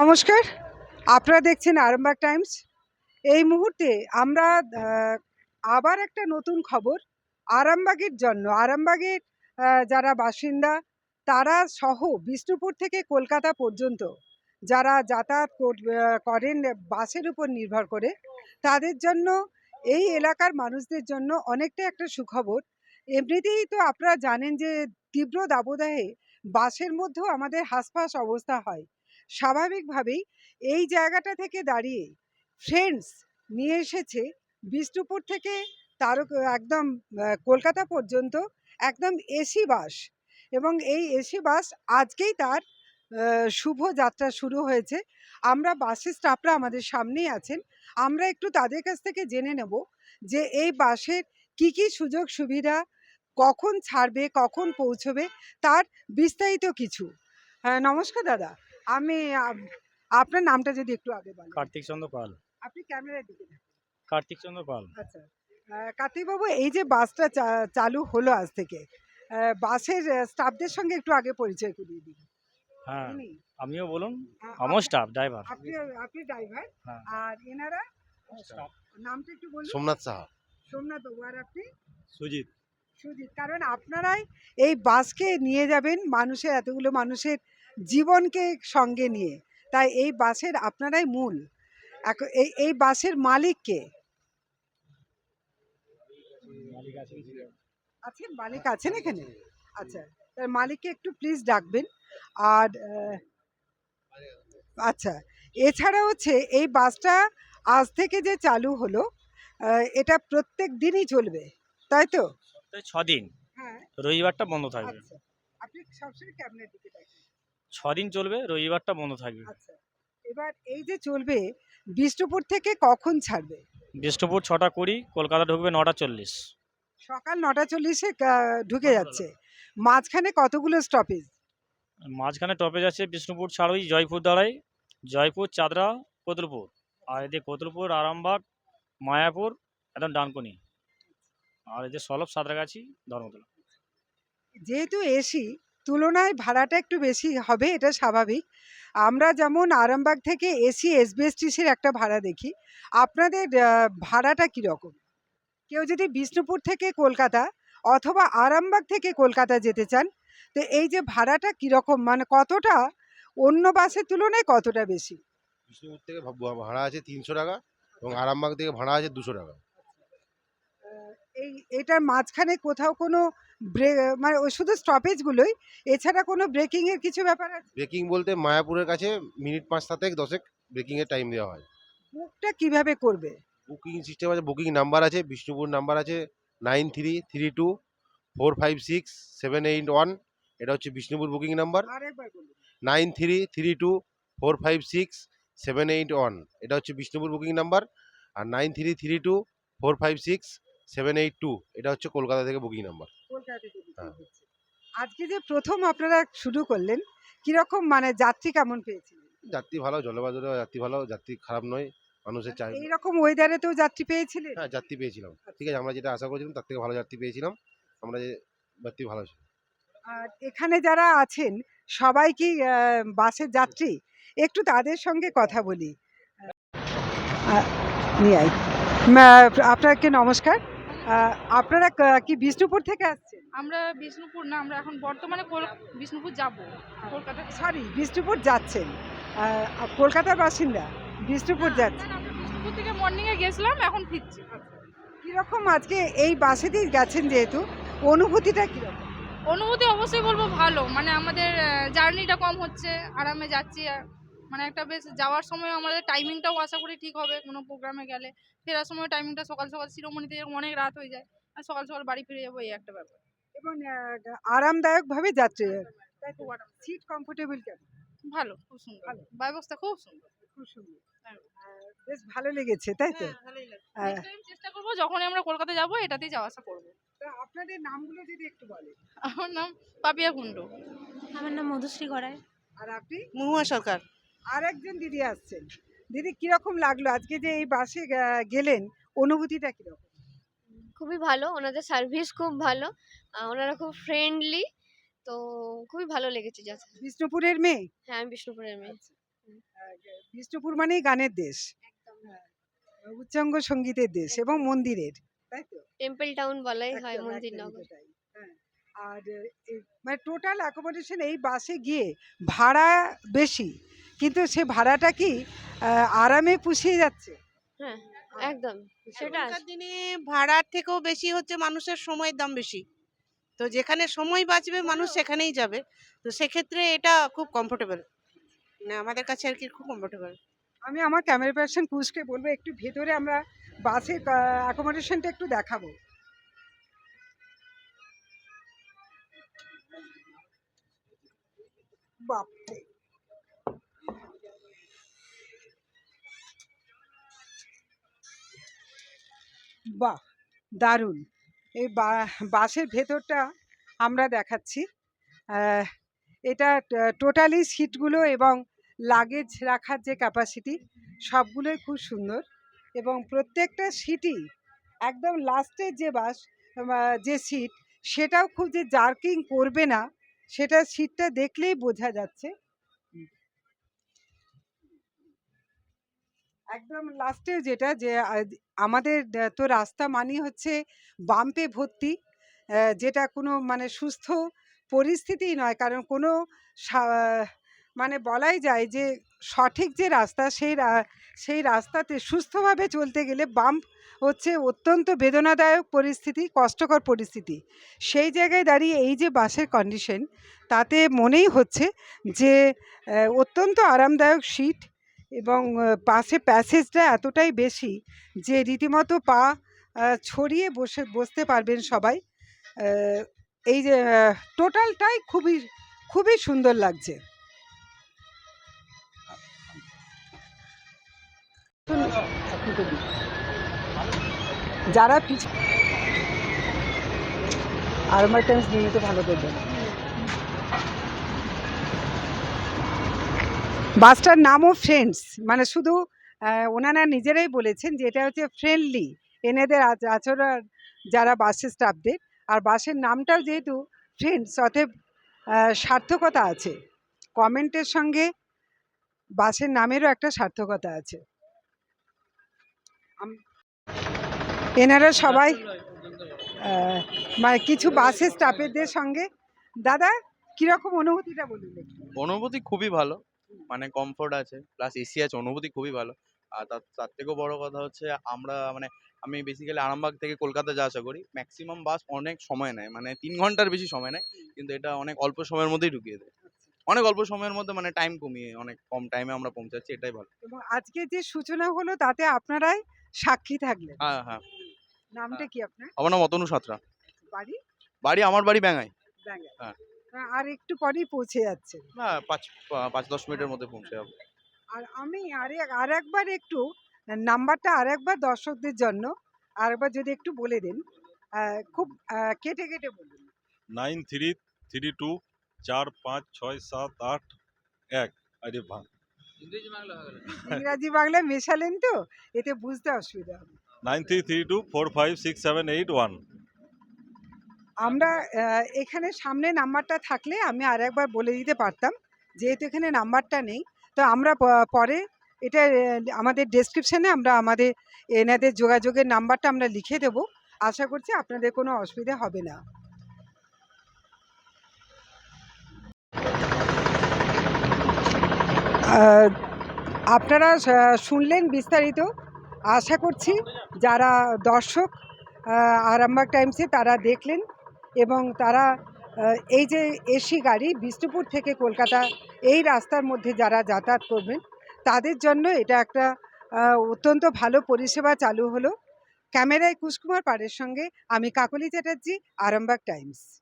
নমস্কার। আপনারা দেখছেন আরামবাগ টাইমস। এই মুহূর্তে আমরা আবার একটা নতুন খবর আরামবাগের জন্য। আরামবাগের যারা বাসিন্দা, তারা সহ বিষ্ণুপুর থেকে কলকাতা পর্যন্ত যারা যাতায়াত কর- করেন বাসের উপর নির্ভর করে, তাদের জন্য, এই এলাকার মানুষদের জন্য অনেকটা একটা সুখবর। এমনিতেই তো আপনারা জানেন যে তীব্র দাবদাহে বাসের মধ্যেও আমাদের হাসফাস অবস্থা হয়। স্বাভাবিকভাবেই এই জায়গাটা থেকে দাঁড়িয়ে ফ্রেন্ডস নিয়ে এসেছে বিষ্ণুপুর থেকে তারক, একদম কলকাতা পর্যন্ত একদম এসি বাস এবং এই এসি বাস আজকেই তার শুভ যাত্রা শুরু হয়েছে। আমরা বাসের স্টাফরা আমাদের সামনেই আছেন। আমরা একটু তাদের কাছ থেকে জেনে নেব যে এই বাসের কি কি সুযোগ সুবিধা, কখন ছাড়বে, কখন পৌঁছবে, তার বিস্তারিত কিছু। হ্যাঁ নমস্কার দাদা। আমি আপনার নামটা যদি একটু আগে বলেন। কার্তিক চন্দ্র পাল। আপনি ক্যামেরার দিকে দেখুন। কার্তিক চন্দ্র পাল। আচ্ছা। কার্তিকবাবু এই যে বাসটা চা- চালু হলো আজ থেকে বাসের স্টাফদের সঙ্গে একটু আগে পরিচয় করিয়ে দিন। হ্যাঁ আমিও বলুন আমার স্টাফ ড্রাইভার আপনি আপনি ড্রাইভার হ্যাঁ। আর এনারা? নামটা একটু বলুন। সোমনাথ সাহা। সোমনাথ বাবু আর আপনি? সুজিত। সুজিত কারণ আপনারাই এই বাসকে নিয়ে যাবেন মানুষের এতগুলো মানুষের জীবনকে সঙ্গে নিয়ে। তাই এই বাসের আপনারাই মূল। এই এই বাসের মালিককে আছেন? মালিক আছেন এখানে? আচ্ছা তার মালিককে একটু প্লিজ ডাকবেন। আর আচ্ছা এছাড়া হচ্ছে এই বাসটা আজ থেকে যে চালু হলো এটা প্রত্যেক দিনই চলবে তাই তো? ছ দিন হ্যাঁ। রবিবারটা বন্ধ থাকবে। আচ্ছা আপনি সবসময় ক্যাবিনেট দিকে দেখেন ছ দিন চলবে রবিবারটা বন্ধ থাকবে। আচ্ছা এবার এই যে চলবে বিষ্ণুপুর থেকে কখন ছাড়বে? বিষ্ণুপুর ছটা কুড়ি কলকাতা ঢুকবে নটা চল্লিশ। সকাল নটা চল্লিশে ঢুকে যাচ্ছে। মাঝখানে কতগুলো স্টপেজ মাঝখানে টপে আছে বিষ্ণুপুর ছাড়োই জয়পুর দাঁড়াই জয়পুর চাদরা কোতুলপুর। আর এদিকে কোতুলপুর আরামবাগ মায়াপুর একদম ডানকুনি। আর এদের সলভ সাঁতরাগাছি ধর্মতলা। যেহেতু এসি তুলনায় ভাড়াটা একটু বেশি হবে, এটা স্বাভাবিক। আমরা যেমন আরামবাগ থেকে এসি এসবিএসটিসির একটা ভাড়া দেখি। আপনাদের ভাড়াটা কীরকম? কেউ যদি বিষ্ণুপুর থেকে কলকাতা অথবা আরামবাগ থেকে কলকাতা যেতে চান, তো এই যে ভাড়াটা কীরকম? মানে কতটা? অন্য বাসের তুলনায় কতটা বেশি? বিষ্ণুপুর থেকে ভাড়া আছে তিনশো টাকা এবং আরামবাগ থেকে ভাড়া আছে দুশো টাকা। এই এটার মাঝখানে কোথাও কোনো ব্রে মানে ওই শুধু স্টপেজগুলোই এছাড়া কোনো ব্রেকিংয়ের কিছু ব্যাপার আছে? ব্রেকিং বলতে মায়াপুরের কাছে মিনিট পাঁচ সাতেক দশেক ব্রেকিংয়ের টাইম দেওয়া হয়। বুকটা কীভাবে করবে? বুকিং সিস্টেম আছে বুকিং নাম্বার আছে বিষ্ণুপুর নাম্বার আছে nine three three two four five six seven eight one এটা হচ্ছে Bishnupur booking number nine three three two four five six seven eight one এটা হচ্ছে বিষ্ণুপুর বুকিং নাম্বার আর nine three three two four five six seven eight two এটা হচ্ছে কলকাতা থেকে booking number Kolkata থেকে বিক্রি হ্যাঁ। আজকে যে প্রথম আপনারা শুরু করলেন কীরকম মানে যাত্রী কেমন পেয়েছিলেন? যাত্রী ভালো জলবায়ু যাত্রী ভালো যাত্রী খারাপ নয় মানুষের চাই এইরকম ওয়েদারে তো যাত্রী পেয়েছিলেন? হ্যাঁ যাত্রী পেয়েছিলাম। ঠিক আছে আমরা যেটা আশা করেছিলাম তার থেকে ভালো যাত্রী পেয়েছিলাম। আমরা যে যাত্রী ভালো ছিল আর এখানে যারা আছেন সবাই কি বাসের যাত্রী একটু তাদের সঙ্গে কথা বলি। আপনাকে নমস্কার। আপনারা কি বিষ্ণুপুর থেকে আসছেন? আমরা বিষ্ণুপুর না আমরা এখন বর্তমানে বিষ্ণুপুর যাব। কলকাতা সরি বিষ্ণুপুর যাচ্ছেন। কলকাতার বাসিন্দা বিষ্ণুপুর যাচ্ছেন। বিষ্ণুপুর থেকে মর্নিং এ গেছিলাম এখন ফিরছি। কীরকম আজকে এই বাসেতেই গেছেন যেহেতু অনুভূতিটা কীরকম? অনুভূতি অবশ্যই বলব ভালো মানে আমাদের জার্নিটা কম হচ্ছে আরামে যাচ্ছি মানে একটা বেশ যাওয়ার সময় আমাদের টাইমিংটাও আশা করি ঠিক হবে কোনো প্রোগ্রামে গেলে। ফেরার সময় টাইমিংটা সকাল সকাল শিরোমণিতে অনেক রাত হয়ে যায় আর সকাল সকাল বাড়ি ফিরে যাব এই একটা ব্যাপার। এবং আরামদায়ক ভাবে যাত্রী সিট কমফোর্টেবল কেমন? ভালো খুব সুন্দর। ভালো। ব্যবস্থা খুব সুন্দর। খুব সুন্দর। হ্যাঁ। বেশ ভালো লেগেছে তাই তো? হ্যাঁ, চেষ্টা করব যখনই আমরা কলকাতা যাব এটাতেই যাওয়া আসা করব। তা আপনাদের নামগুলো যদি একটু বলেন। আমার নাম পাপিয়া কুণ্ডু। আমার নাম মধুশ্রী গড়াই। আর আপনি? মহুয়া সরকার। আর একজন দিদি আসছেন। দিদি কীরকম লাগল? আজকে যে এই বাসে গেলেন অনুভূতিটা কীরকম? খুবই ভালো। ওনাদের সার্ভিস খুব ভালো। ওনারা খুব ফ্রেন্ডলি তো খুবই ভালো লেগেছে যথা বিষ্ণুপুরের মেয়ে? হ্যাঁ আমি বিষ্ণুপুরের মেয়ে। বিষ্ণুপুর মানেই গানের দেশ। হ্যাঁ, উচ্চাঙ্গ সঙ্গীতের দেশ এবং মন্দিরের তাই তো? টেম্পল টাউন বলাই হয় একদমই তাই, হ্যাঁ। আর মানে টোটাল অ্যাকোমোডেশন এই বাসে গিয়ে ভাড়া বেশি। কিন্তু সে ভাড়াটা কি আরামে পুষিয়ে যাচ্ছে? হ্যাঁ একদম সেটা দিনে ভাড়ার থেকেও বেশি হচ্ছে মানুষের সময়ের দাম বেশি। তো যেখানে সময় বাঁচবে মানুষ সেখানেই যাবে। তো সেক্ষেত্রে এটা খুব কমফোর্টেবল মানে আমাদের কাছে আর কি খুব কমফোর্টেবল আমি আমার ক্যামেরা পার্সন কুশকে বলব একটু ভেতরে আমরা বাসের অ্যাকোমোডেশনটা একটু দেখাবো। বাপরে। বাহ! দারুণ। এই বাসের ভেতরটা আমরা দেখাচ্ছি। এটা টোটালি সিটগুলো এবং লাগেজ রাখার যে ক্যাপাসিটি সবগুলোই খুব সুন্দর এবং প্রত্যেকটা সিটই একদম লাস্টের যে বাস যে সিট সেটাও খুব যে জার্কিং করবে না, সেটা সিটটা দেখলেই বোঝা যাচ্ছে। একদম লাস্টে যেটা যে আমাদের তো রাস্তা মানেই হচ্ছে বাম্পে ভর্তি যেটা কোনো মানে সুস্থ পরিস্থিতিই নয়। কারণ কোনো মানে বলাই যায় যে, সঠিক যে রাস্তা, সেই সেই রাস্তাতে সুস্থভাবে চলতে গেলে বাম্প হচ্ছে অত্যন্ত বেদনাদায়ক পরিস্থিতি, কষ্টকর পরিস্থিতি। সেই জায়গায় দাঁড়িয়ে এই যে বাসের কন্ডিশন তাতে মনেই হচ্ছে যে অত্যন্ত আরামদায়ক সিট এবং পাশে প্যাসেজটা এতটাই বেশি যে রীতিমতো পা ছড়িয়ে বসে, বসতে পারবেন সবাই। এই যে টোটালটাই খুবই খুবই সুন্দর লাগছে। যারা পিছ আরমার টাইমস নিয়মিত ভালো করবেন। বাসটার নামও ফ্রেন্ডস মানে শুধু ওনারা নিজেরাই বলেছেন যে এটা হচ্ছে ফ্রেন্ডলি এনাদের আচ- আচরণ যারা বাসের স্টাফদের আর বাসের নামটাও যেহেতু ফ্রেন্ডস অতএব সার্থকতা আছে। কমেন্টের সঙ্গে বাসের নামেরও একটা সার্থকতা আছে। এনারা সবাই মানে কিছু বাসের স্টাফেরদের সঙ্গে, দাদা, কীরকম অনুভূতিটা বলুন। অনুভূতি খুবই ভালো। মানে কমফোর্ট আছে প্লাস এসি আছে অনুভূতি খুবই ভালো। আর তার তার থেকেও বড় কথা হচ্ছে আমরা মানে আমি বেসিক্যালি আরামবাগ থেকে কলকাতা যাওয়া আসা করি। ম্যাক্সিমাম বাস অনেক সময় নেয় মানে তিন ঘণ্টার বেশি সময় নেয় কিন্তু এটা অনেক অল্প সময়ের মধ্যেই ঢুকিয়ে দেয়। অনেক অল্প সময়ের মধ্যে মানে টাইম কমিয়ে অনেক কম টাইমে আমরা পৌঁছাচ্ছি এটাই ভালো। আজকে যে সূচনা হলো তাতে আপনারাই সাক্ষী থাকলেন। হ্যাঁ হ্যাঁ। নামটা কি আপনার? আমার নাম অতনু সাঁতরা। বাড়ি? বাড়ি আমার বাড়ি ব্যাঙাই। হ্যাঁ। আর একটু পরেই পৌঁছে যাচ্ছেন। না পাঁচ পাঁচ দশ মিনিটের মধ্যে পৌঁছে যাব। আর আমি আর আর একবার একটু নাম্বারটা আর একবার দর্শকদের জন্য আরেকবার যদি একটু বলে দেন খুব কেটে কেটে বলুন। নাইন থ্রি থ্রি টু চার পাঁচ ছয় সাত আট এক। আরে ভাঙ ইংরাজি বাংলা মেশালেন তো এতে বুঝতে অসুবিধা হবে। Nine three three two four five six seven eight one. আমরা এখানে সামনে নাম্বারটা থাকলে আমি আর একবার বলে দিতে পারতাম। যেহেতু এখানে নাম্বারটা নেই, তো আমরা পরে এটা আমাদের ডেসক্রিপশানে আমরা আমাদের এনাদের যোগাযোগের নাম্বারটা আমরা লিখে দেব। আশা করছি আপনাদের কোনো অসুবিধা হবে না। আপনারা শুনলেন বিস্তারিত। আশা করছি যারা দর্শক আরামবাগ টাইমসে তারা দেখলেন। এবং তারা এই যে এসি গাড়ি বিষ্ণুপুর থেকে কলকাতা, এই রাস্তার মধ্যে যারা যাতায়াত করবেন, তাদের জন্য এটা একটা অত্যন্ত ভালো পরিষেবা চালু হলো। ক্যামেরায় কুশকুমার পাড়ের সঙ্গে আমি কাকলি চ্যাটার্জি, আরামবাগ টাইমস।